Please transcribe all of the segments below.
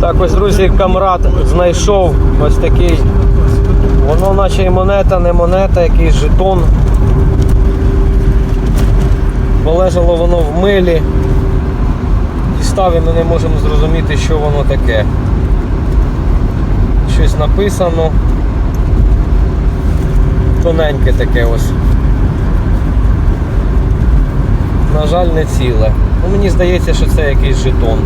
Так, ось, друзі, камрад знайшов ось такий. Воно наче і монета, не монета, якийсь жетон. Полежало воно в милі. Дістав і ми не можемо зрозуміти, що воно таке. Щось написано. Тоненьке таке ось. На жаль, не ціле. Ну, мені здається, що це якийсь жетон.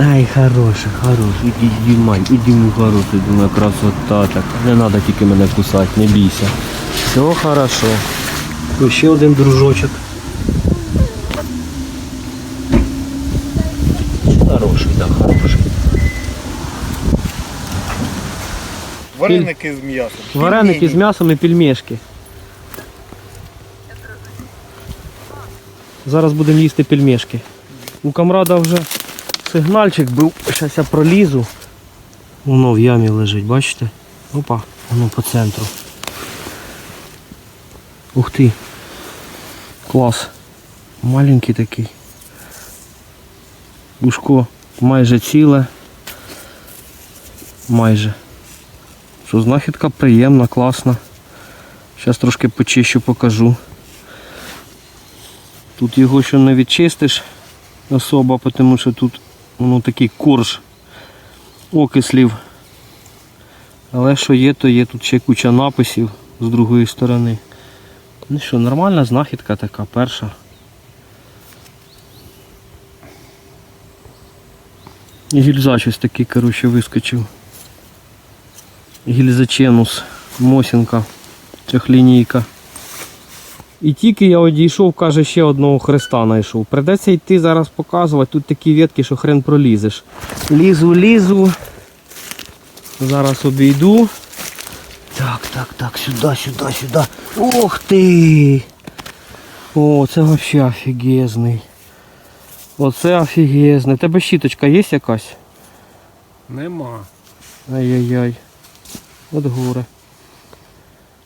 Ай, хороший, хороший, іди знімай, іди мій хороший, думаю, красота так. Не треба тільки мене кусати, не бійся. Все хорошо. Ще один дружочок. Хороший, да, хороший. Вареники з м'ясом. Вареники з м'ясом і пельмешки. Зараз будемо їсти пельмешки. У камрада вже сигнальчик був. Зараз я пролізу. Воно в ямі лежить, бачите? Опа, воно по центру. Ух ти. Клас. Маленький такий. Ушко майже ціле. Майже. Що знахідка приємна, класна. Зараз трошки почищу, покажу. Тут його ще не відчистиш особо, тому що тут воно такий корж окислів. Але що є, то є. Тут ще куча написів з другої сторони. Ну що, нормальна знахідка така перша. І гільза щось такий, коротше, вискочив. Гільзаченус, Мосінка, трьохлінійка. І тільки я одійшов, каже, ще одного хреста знайшов. Придеться йти зараз показувати. Тут такі ветки, що хрен пролізеш. Лізу, лізу. Зараз обійду. Так, так, так, сюди, сюди, сюди. Ох ти! О, це взагалі офігезний. Оце офігезний. Тебе щіточка є якась? Нема. Ай-яй-яй. От горе.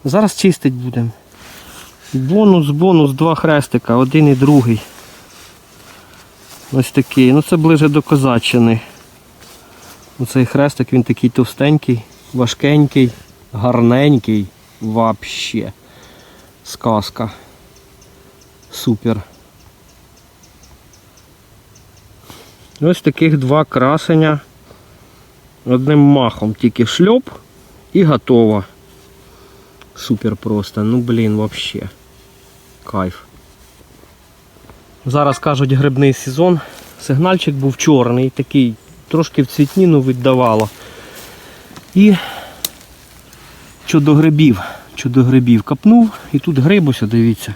Зараз чистить будемо. Бонус, бонус, два хрестика, один і другий. Ось такий. Ну це ближе до козаччини. Оцей хрестик він такий товстенький, важкенький, гарненький. Вообще. Сказка. Супер. Ось таких два красення. Одним махом тільки шльоп і готово. Супер просто. Ну блін, вообще. Кайф. Зараз кажуть грибний сезон. Сигнальчик був чорний, такий, трошки в цвітніну віддавало. І щодо грибів. Щодо грибів капнув і тут гриб ось, дивіться.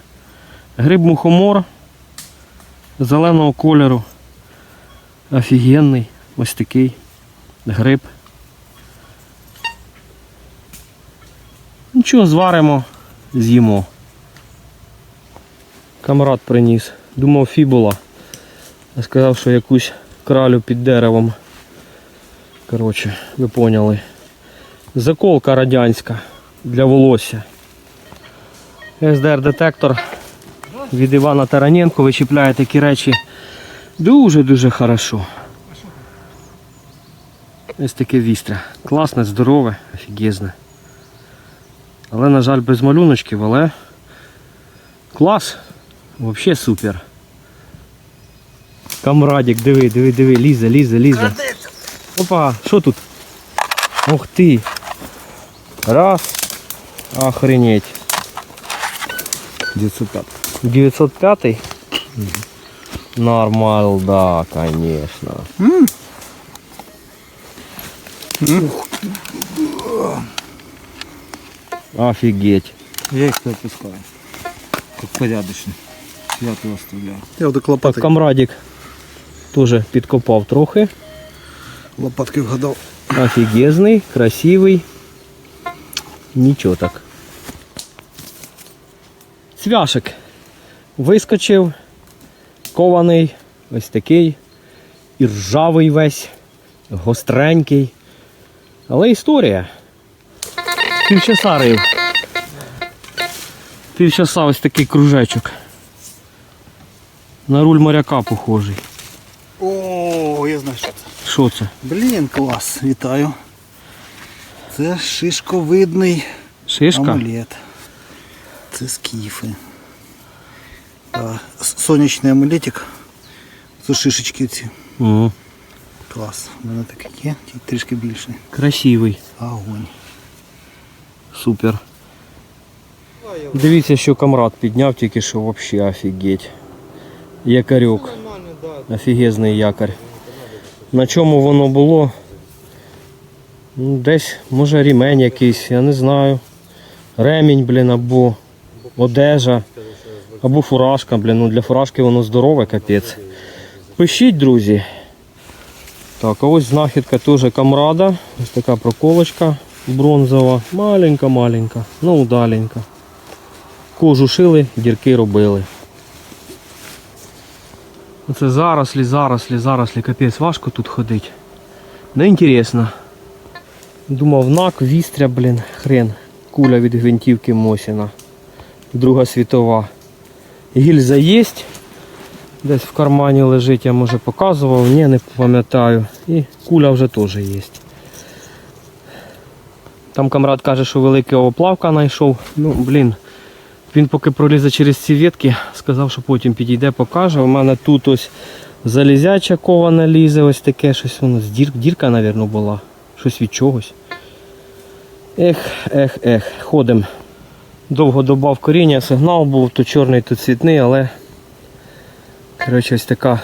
Гриб мухомор зеленого кольору. Офігенний. Ось такий гриб. Нічого, зваримо, з'їмо. Камрад приніс. Думав фібула. Я сказав, що якусь кралю під деревом. Коротше, ви поняли. Заколка радянська для волосся. СДР-детектор від Івана Тараненко вичіпляє такі речі дуже-дуже хорошо. Ось таке вістря. Класне, здорове, офігезне. Але, на жаль, без малюночків, але клас. Взагалі супер. Камрадик, диви, диви, диви, лізе, лізе, лізе. Опа, що тут? Ух ти. Раз. Охренеть. 905. 905? Нормал, да, конечно. Офигеть. Я їх опускаю. Как порядочно. Я то оставляю. Я отак Так, лопатки, камрадик теж підкопав трохи. лопатки вгадав. Офігезний, красивий. Нічого так. Цвяшик вискочив, кований, ось такий, і ржавий весь, гостренький. Але історія. Півчаса рив. Півчаса ось такий кружечок. На руль моряка похожий. О, я знаю, що це. Що це? Блін, клас, вітаю. Це шишковидний Шишка? амулет. Це скіфи. А, с- сонячний амулетик. Це шишечки ці. Угу. Клас. У мене таке є, тільки трішки більше. Красивий. Огонь. Супер. Дивіться, що камрад підняв, тільки що взагалі офігеть. Якорьок. Офігезний якорь. На чому воно було? Ну, Десь, може, рімень якийсь, я не знаю. Ремінь, блін, або одежа, або фуражка, блін. Ну для фуражки воно здорове, капець. Пишіть, друзі. Так, а ось знахідка теж камрада. Ось така проколочка бронзова. Маленька-маленька, ну удаленька. Кожу шили, дірки робили. Оце зарослі, зарослі, зарослі, капець, важко тут ходити. Ну інтересно. Думав, нак, вістря, блін, хрен. Куля від гвинтівки Мосіна. Друга світова. Гільза є. Десь в кармані лежить, я може показував, ні, не пам'ятаю. І куля вже теж є. Там камрад каже, що великий оплавка знайшов. Ну, блін. Він поки пролізе через ці ветки, сказав, що потім підійде, покаже. У мене тут ось залізяча кована лізе, ось таке щось воно дір, дірка, мабуть, була. Щось від чогось. Ех, ех, ех, ходим. Довго добав коріння, сигнал був, то чорний, то цвітний, але коротше, ось така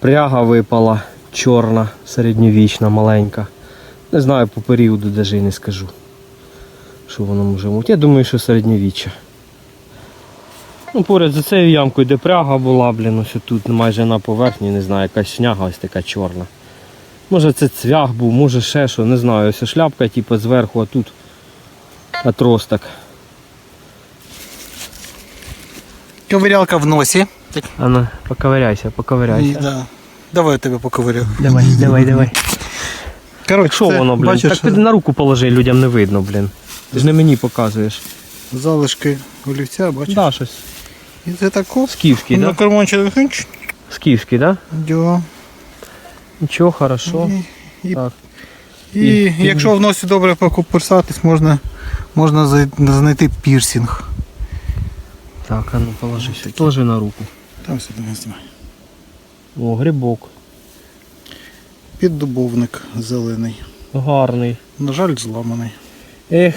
пряга випала, чорна, середньовічна, маленька. Не знаю по періоду даже і не скажу. Що воно може бути. Я думаю, що середньовіччя. Ну, поряд за цією ямкою, де пряга була, блін, ось тут майже на поверхні, не знаю, якась шняга ось така чорна. Може це цвях був, може ще що, не знаю, ось шляпка, типу, зверху, а тут отросток. Ковирялка в носі. А ну, поковиряйся, поковиряйся. да. Давай я тебе поковирю. Давай, давай, давай. Коротше, Що воно, блін? Бачиш, так ти на руку положи, людям не видно, блін. Ти ж не мені показуєш. залишки олівця, бачиш? Да, щось. І це так оп. Скіфський, на да? карманчик. Скіфський, да? дьо. Нічого, хорошо. І, і, Так. і, І- якщо в носі добре покупирсатись, можна, можна знайти пірсінг. Так, а ну положи сюди. Положи на руку. Там сюди не знімай. О, грибок. Піддубовник зелений. Гарний. На жаль, зламаний. Ех.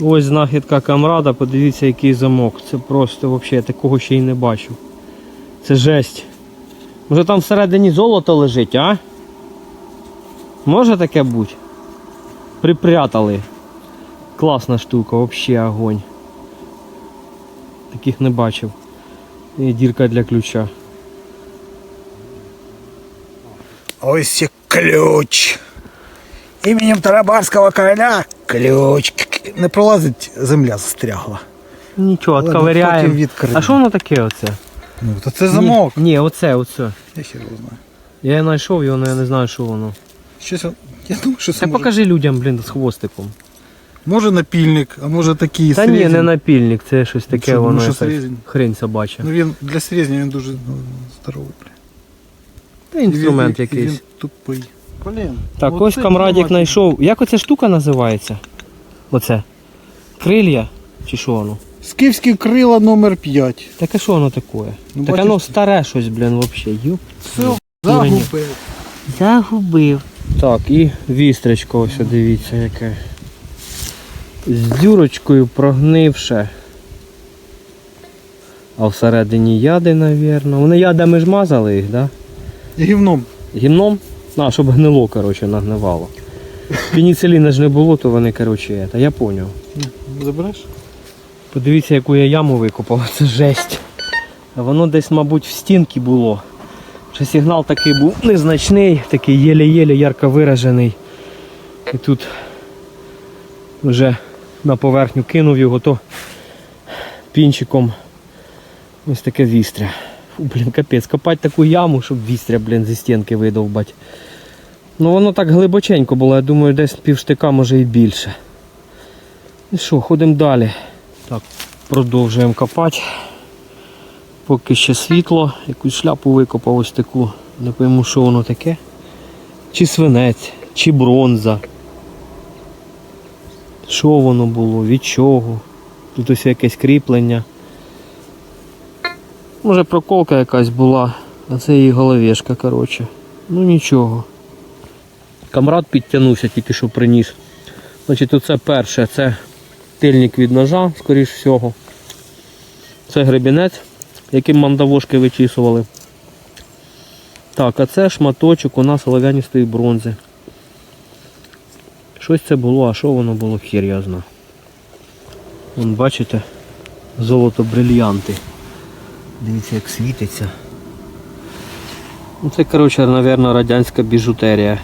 Ось знахідка камрада, подивіться який замок. Це просто взагалі я такого ще й не бачив. Це жесть. Може там всередині золото лежить, а? Може таке бути? Припрятали. Класна штука, взагалі огонь. Таких не бачив. І дірка для ключа. Ось і ключ. Іменем Тарабарського короля ключ. Не пролазить, земля застрягла. Нічого, відкриємо. А що воно таке оце? Ну, то це замок. Ні, ні оце, оце. Я хер його знаю. Я знайшов його, але я не знаю, що воно. Щось, он- я думаю, що це Так може, покажи людям, блін, з хвостиком. може напільник, а може такий Та ні, не напільник, це щось таке, що, воно ну, що якась хрень собача. Ну він для срезня він дуже ну, здоровий. бля. Та інструмент він- якийсь. Він тупий. Блін. Так, оце ось камрадік знайшов. Як оця штука називається? Оце. Крилья? Чи що воно? Скіфські крила номер 5. Таке що воно таке? Ну, так воно старе щось, блін, взагалі. Юп. Все, загубив. Загубив. Так, і вістрячко ось, дивіться, яке. З дюрочкою прогнивше. А всередині яди, напевно. Вони ядами ж мазали їх, так? Да? Гівном. Гімном? А, щоб гнило, коротше, нагнивало. Пеніциліна ж не було, то вони, коротше, це, я поняв. Забереш? Подивіться, яку я яму викопав, це жесть. Воно десь, мабуть, в стінки було. Ще сигнал такий був незначний, такий єле-єле ярко виражений. І тут вже на поверхню кинув його, то пінчиком ось таке вістря. Фу, блін, капець, копати таку яму, щоб вістря, блін, зі стінки видовбати. Ну воно так глибоченько було, я думаю, десь півштика, може і більше. І що, ходимо далі. Так, продовжуємо копати. Поки ще світло, якусь шляпу викопав ось таку. Не пойму, що воно таке. Чи свинець, чи бронза. Що воно було, від чого? Тут ось якесь кріплення. Може проколка якась була, а це її головешка, коротше. Ну нічого. Камрад підтягнувся, тільки що приніс. Значить, оце перше, це тильник від ножа, скоріш всього. Це гребінець, яким мандавошки вичісували. Так, а це шматочок у нас олов'яністої бронзи. Щось це було, а що воно було, хір я знаю. Вон бачите, золото брильянти. Дивіться, як світиться. Ну це, коротше, мабуть, радянська біжутерія.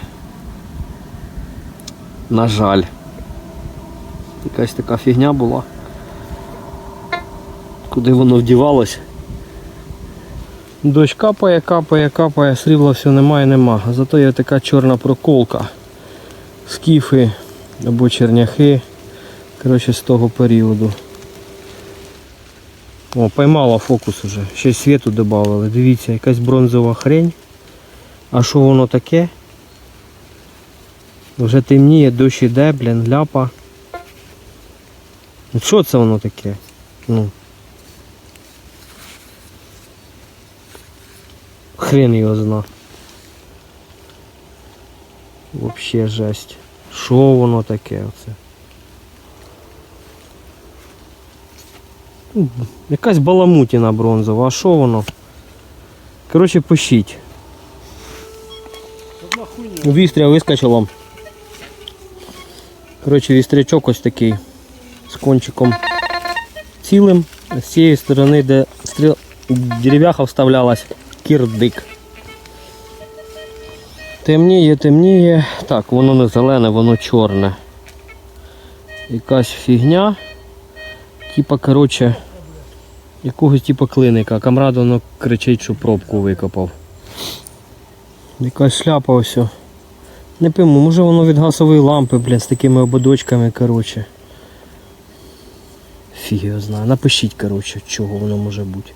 На жаль. Якась така фігня була. Куди воно вдівалось? Дощ капає, капає, капає, срібла все немає, нема. Зато є така чорна проколка. Скіфи або черняхи. Коротше, з того періоду. О, поймала фокус уже. Ще світу додали. Дивіться, якась бронзова хрень. А що воно таке? Вже темніє, дощ іде, блін, ляпа. Ну що це воно таке? Ну. Хрен його зна. Вообще жесть. Що воно таке оце? Ну, Якась баламутіна бронзова, а що воно? Коротше, пишіть. Вістря вискочило. Коротше, вістрячок ось такий з кончиком цілим. З цієї сторони, де стріл... дерев'яха вставлялась, кірдик. Темніє, темніє. Так, воно не зелене, воно чорне. Якась фігня. Типа, коротше, якогось типа клиника. Камрад воно кричить, що пробку викопав. Якась шляпа ось. Не пойму, може воно від газової лампи, блін, з такими ободочками, коротше. Фіг його знає. Напишіть, коротше, чого воно може бути.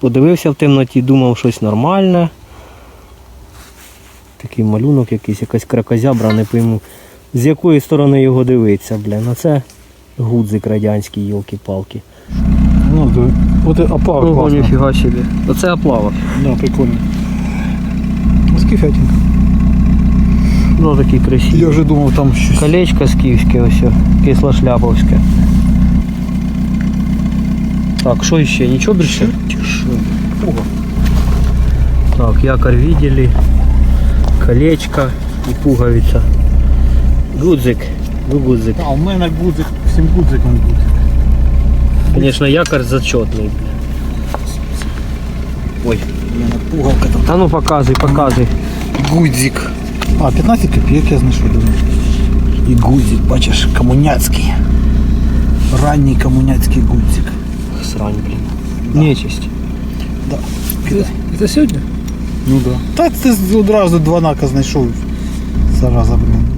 Подивився в темноті, думав щось нормальне. Такий малюнок якийсь, якась кракозябра, не пойму. З якої сторони його дивиться, блін. А це гудзик радянський, йолки-палки. Ну, да. От оплава Ого, класна. ніфіга собі. Оце оплава. Да, прикольно. Скіфятінка. Ну такий красивий. Я вже думав там щось. Колечко скіфське ось, о, кислошляповське. Так, що ще? Нічого більше? Ого. Так, якорь видели. Колечко і пуговиця. Гудзик. Ну, гудзик. А, у мене гудзик, всім гудзиком буде. Конечно, якорь зачетний. Ой. У мене пугалка там. А ну показуй, показуй. Гудзик. А, 15 копійок я знайшов, думаю. І гудзик, бачиш, комуняцький. Ранній комуняцький гудзик. Срань, блін. Нечисть. Да. Кидай. Це сьогодні? Ну да. Та ти одразу два нака знайшов. Зараза, блін.